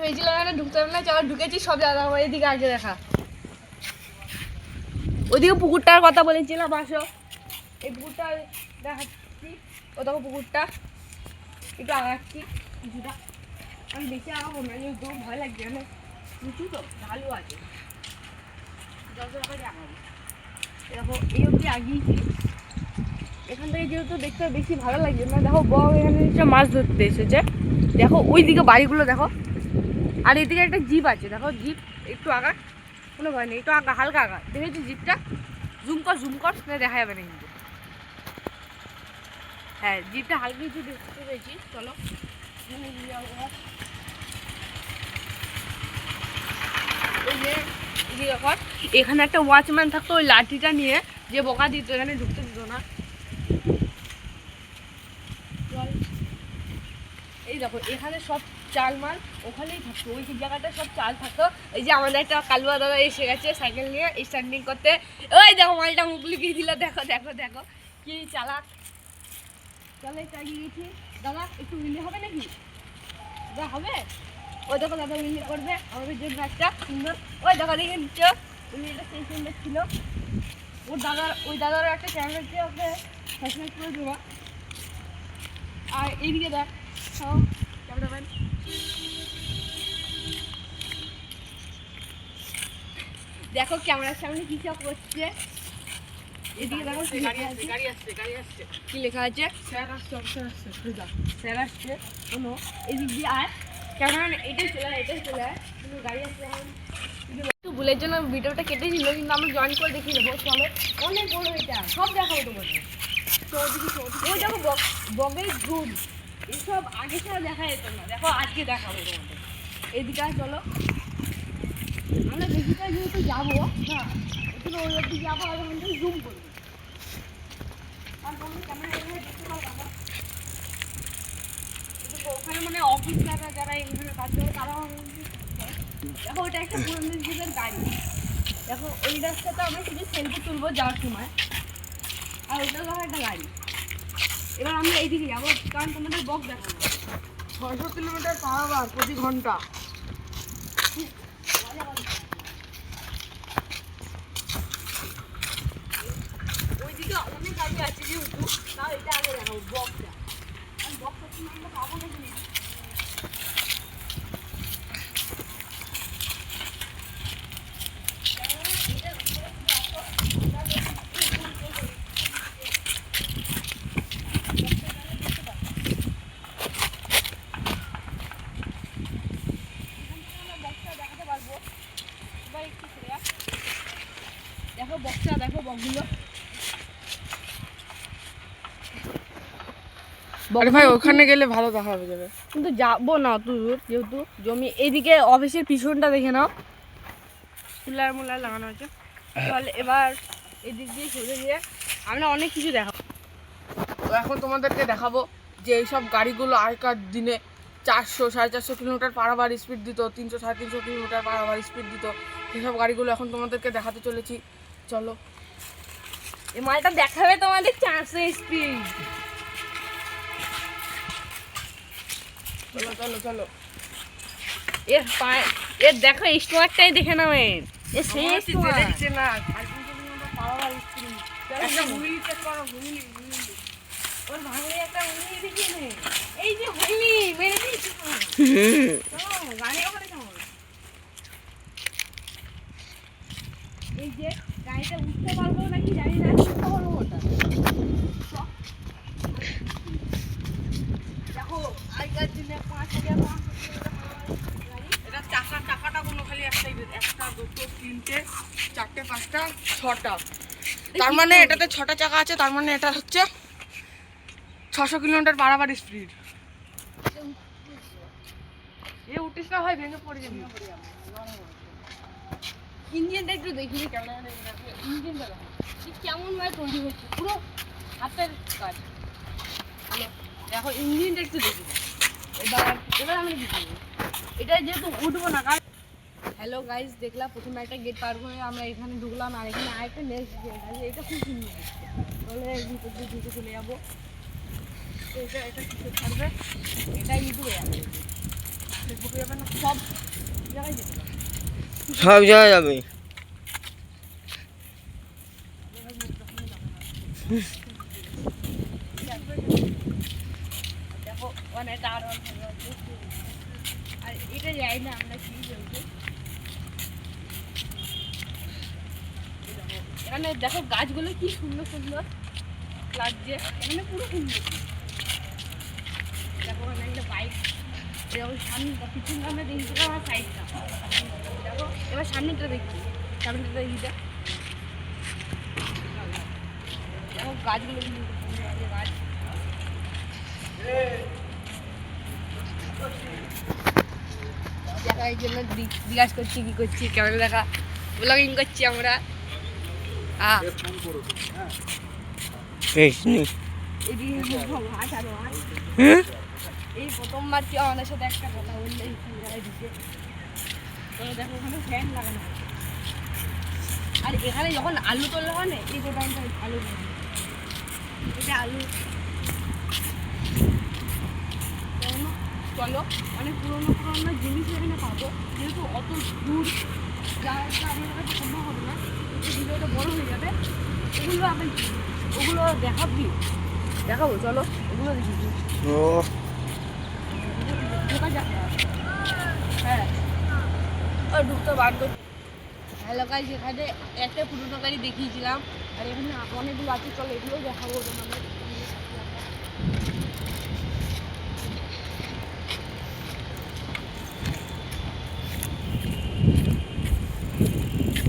ভেবেছিলাম এখানে ঢুকতে হবে না, চলো ঢুকেছি, সব জায়গা আমার এদিকে আগে দেখা। ওদিকে পুকুরটার কথা বলেছিলাম, আসো। এই পুকুরটা দেখাচ্ছি ও পুকুরটা? একটু আগাচ্ছি, কিছুটা। আমি বেশি আগাবো না ভয় লাগছে মানে উঁচু তো, ঢালু আছে। যত দেখো, এই আগিয়েছি। এখান থেকে যেহেতু দেখতে বেশি ভালো লাগছে না, দেখো এখানে মাছ ধরতে এসেছে। দেখো ওই দিকে বাড়িগুলো দেখো। আর এদিকে একটা জিপ আছে, দেখো জিপ, একটু আগা, কোনো ভয় নেই, একটু আগা, হালকা আগা। দেখেছি জিপটা? জুম কর জুম কর, সেটা দেখা যাবে না কিন্তু। হ্যাঁ জিপটা হালকা কিছু দেখতে পেয়েছি, চলো। এখানে একটা ওয়াচম্যান থাকতো, ওই লাঠিটা নিয়ে যে বোকা দিত, এখানে ঢুকতে দিত না। এই দেখো, এখানে সব চাল মাল, ওখানেই থাকতো। ওই জায়গাটা সব চাল থাকতো। এই যে আমাদের একটা কালুয়া দাদা এসে গেছে সাইকেল নিয়ে স্ট্যান্ডিং করতে। ওই দেখো মালটা মুখ লুকিয়ে দিল। দেখো দেখো দেখো। কি চলে চালিয়ে গেছি দাদা, একটু উইলি হবে নাকি? দাদা, হবে? ওই দেখো দাদা উইলি করবে। আমাদের জন্য একটা সুন্দর ওই দেখো, দেখে নিচ্ছ? উইলিটা সেই সুন্দর ছিল। ওর দাদার ওই দাদার একটা ক্যামেরা দিয়ে ওকে ফ্যাশন করে দেবো। আর এইদিকে দেখ, সব ক্যামেরাম্যান দেখো ক্যামেরার সামনে কি সব করছে এদিকে দেখো কি লেখা আছে। গাড়ি আসছে গাড়ি আসছে। কি লেখা আছে? স্যার আসছে অফিসার আসছে স্যার আসছে। শোনো এদিক দিয়ে আয়। ক্যামেরাম্যান এটাই চলে চলে কিন্তু গাড়ি আসছে একটু ভুলের জন্য ভিডিওটা কেটেছিল কিন্তু আমরা জয়েন করে দেখিয়ে দেবো। চলো অনেক বড় এটা সব দেখাবো তোমাদের। ওই দেখো বগের ঝুল। আগে দেখা যেত না। দেখো আজকে দেখাবো তোমাদের। এদিকে চলো। আমরা বেশিটা যেহেতু যাব না একটু ওই অব্দি যাব, আর ওখান জুম করব। আর দেখতে পারো না ওখানে মানে অফিস যারা যারা এইখানে কাজ করে তারা দেখো, ওটা একটা পুরনো যুগের গাড়ি। দেখো, ওই রাস্তাতে আমরা শুধু সেলফি তুলবো যাওয়ার সময়। আর ওটা দেখো একটা গাড়ি। এবার আমরা এইদিকে যাব, কারণ তোমাদের বক দেখাবো। ছয়শো কিলোমিটার পার আওয়ার প্রতি ঘণ্টা ওইদিকে অনেক গাড়ি আছে যেহেতু তাও এটা আগে দেখাবো বকটা আর বকটা তুমি আমরা পাবো না কিন্তু দেখো বক্সা দেখো বকগুলো আরে ভাই ওখানে গেলে ভালো দেখা হবে যাবে। কিন্তু যাব না দূর যেহেতু জমি এইদিকে অফিসের পিছনটা দেখে নাও। চুলার মুলার লাগানো আছে। তাহলে এবার এদিক দিয়ে সোজা দিয়ে আমরা অনেক কিছু দেখাবো। তো এখন তোমাদেরকে দেখাবো যে এইসব গাড়িগুলো আগেকার দিনে চারশো সাড়ে চারশো কিলোমিটার পার আওয়ার স্পিড দিত তিনশো সাড়ে তিনশো কিলোমিটার পার আওয়ার স্পিড দিত। সেসব গাড়িগুলো এখন তোমাদেরকে দেখাতে চলেছি। চলো। এই মালটা দেখাবে তোমাদের চারশো স্পিড চলো চলো চলো। এর পায়ে এর দেখো স্টোয়ারটাই দেখে নাও এর। এ সেই স্টোয়ার। দেখছে না স্পিড একটা হুইল করো হুইল হুইল। ওর ভাঙলে একটা উনি দেখিয়ে নে এই যে হইনি মেরে দিয়েছি তো। চলো, ওখানে কেমন এই যে গাড়িটা উঠতে পারব নাকি জানি না উঠতে পারব ওটা। চারটে পাঁচটা ছটা। তার মানে এটাতে ছটা চাকা আছে তার মানে এটা হচ্ছে ছশো কিলোমিটার আওয়ার স্পিড এ উঠিস না ভাই ভেঙে পড়ে যাবি। ইঞ্জিনটা একটু কেমন ইঞ্জিনটা কেমন ভাবে তৈরি হচ্ছে পুরো হাতের কাজ। হ্যালো দেখো ইঞ্জিনটা একটু দেখি। এবার আমি এটা যেহেতু উঠবো না কারণ হ্যালো গাইস দেখলাম প্রথমে একটা গেট পার করে আমরা এখানে ঢুকলাম আর এখানে আরেকটা নেক্সট গেট আছে এটা খুব সুন্দর দেখতে। তাহলে ভিতর দিয়ে ঢুকে চলে যাব তো এটা এটা কিছু থাকবে এটা ইউটিউবে যাবে ফেসবুকে যাবে না সব জায়গায় যেতে পারে সব জায়গায় যাবে দেখো অনেক আর আর এটা যাই না আমরা কি বলছি এখানে দেখো গাছগুলো কি সুন্দর সুন্দর লাগছে। এখানে পুরো সুন্দর। দেখো ওখানে একটা বাইক দেখো সামনেটা পিছনটা আমরা দেখছি আমার সাইডটা দেখো, এবার সামনেটা দেখছি। সামনেটা দেখি দেখো। গাছগুলো গাছ। এই জন্য জিজ্ঞাসা করছি, কি করছি, কেমন দেখা? ব্লগিং করছি আমরা আহ, কৃষ্ণ এদিকে মাছ আর মাছ। হ্যাঁ এই প্রথমবার কেউ আমাদের সাথে একটা কথা বললে দেখো ওখানে ফ্যান লাগানো। আর এখানে যখন আলু তোলা হয় না, এই গোডাউনটা আলু। এটা আলু চলো, চলো অনেক পুরোনো পুরোনো জিনিস এখানে পাবো। যেহেতু অত দূর যাওয়াটা আমাদের কাছে সম্ভব হবে না ভিডিওটা বড় হয়ে যাবে। এগুলো আমি ওগুলো দেখাবি? দেখাবো চলো ওগুলো দেখি। হ্যাঁ। ঢুকতে কর হ্যালো গাইজ এখানে একটা পুরোনো গাড়ি দেখিয়েছিলাম। আর এখানে অনেকগুলো আছে চলো এগুলো দেখাবো তোমাদের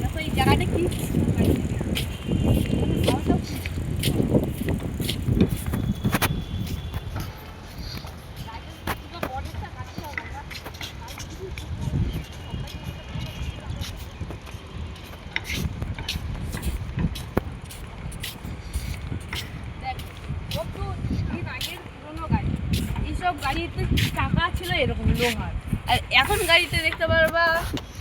দেখো এই জায়গাটা কি হাওয়াটাও কি দেখ, কত দিন আগের পুরোনো গাড়ি। এইসব গাড়িতে চাকা ছিল এরকম লোহার। আর এখন গাড়িতে দেখতে পারবা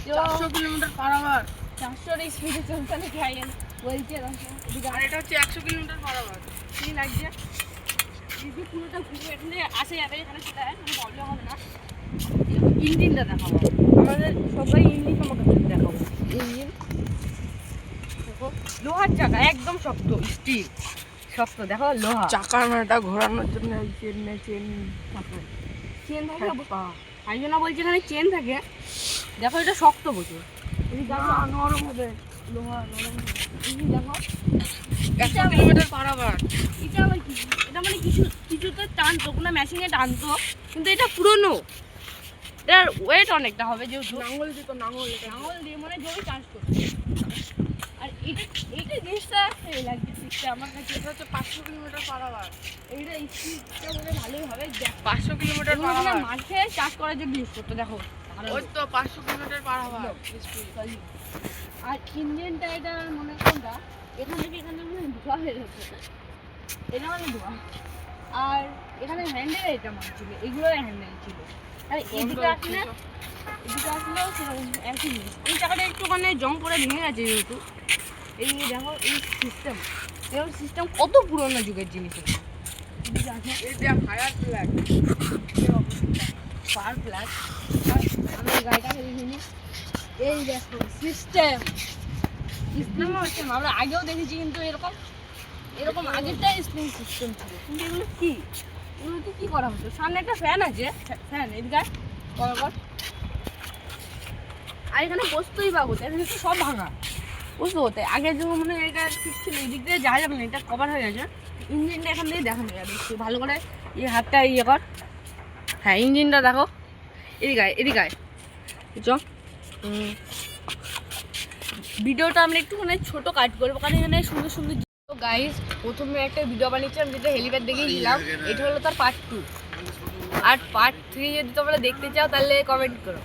চারশো কিলোমিটার পার আওয়ার। চারশোর স্পিডে চলছে নাকি আইন বলছে আর এটা হচ্ছে একশো কিলোমিটার পার আওয়ার। কি লাগছে? যদি পুরোটা ঘুরে এখানে আসে যাবে এখানে সেটা কোনো প্রবলেম হবে না। ইঞ্জিনটা দেখাবো। আমাদের সবাই ইঞ্জিন আমাকে দেখাবো। ইঞ্জিন? দেখো। লোহার চাকা একদম শক্ত স্টিল শক্ত দেখো লোহা। চাকার মাটা ঘোরানোর জন্য ওই চেন চেন চেন থাকে। আমি না বলছি এখানে চেন থাকে দেখো এটা শক্ত প্রচুর। নরম হবে। লোহা নরম দেখো একশো কিলোমিটার এটা আবার কি? এটা মানে কিছু কিছুতে টানতো কোনো মেশিনে টানতো কিন্তু এটা পুরনো। এটার ওয়েট অনেকটা হবে যেহেতু। নাঙ্গল দিত নাঙ্গল এটা লাঙল দিয়ে মানে জমি চাষ করতো। এইটা জিনিসটা লাগছে আমার কাছে এটা হচ্ছে পাঁচশো কিলোমিটার এইটা স্পিডটা ভালোই হবে পাঁচশো কিলোমিটার মাঠে চাষ করার জন্য ইউজ করতো দেখো। ওই তো পাঁচশো কিলোমিটার আর ইঞ্জিনটা এটা মনে কোনটা এখানে থেকে এখানে মানে ধোয়া হয়ে যাচ্ছে? এটা মানে ধোয়া। আর এখানে হ্যান্ডেল এটা মনে ছিল এগুলো হ্যান্ডেল ছিল। আর এদিকে আসলে এদিকে আসলেও সেরকম একই জিনিস। এই চাকাটা একটুখানি জং পরে ভেঙে গেছে যেহেতু। এই দেখো, এই সিস্টেম এরকম সিস্টেম কত পুরোনো যুগের জিনিস ফায়ার ফ্ল্যাগ আমি এই গাড়িটাকে এই দেখো সিস্টেম সিস্টেম সিস্টেম আমরা আগেও দেখেছি কিন্তু এরকম এরকম আগেরটাই স্প্রিং সিস্টেম ছিল। কিন্তু এগুলো কি? এগুলোতে কি করা হতো? সামনে একটা ফ্যান আছে ফ্যান এদিকে বরাবর। আর এখানে বসতেই বা কোথায়? সব ভাঙা। বুঝতে হতে আগের যখন মানে এটা ঠিক ছিল এই দিক দিয়ে যাওয়া যাবে না এটা কভার হয়ে গেছে। ইঞ্জিনটা এখান থেকে দেখানো যাবে একটু ভালো করে এই হাতটা ইয়ে কর। হ্যাঁ ইঞ্জিনটা দেখো। এদিকে আয়, এদিকে আয়। চ ভিডিওটা আমরা একটুখানি ছোট কাট করব কারণ এখানে সুন্দর সুন্দর গাইস প্রথমে একটা ভিডিও বানিয়েছিলাম যেটা হেলিপ্যাড দেখিয়েছিলাম এটা হলো তার পার্ট টু আর পার্ট থ্রি যদি তোমরা দেখতে চাও তাহলে কমেন্ট করো।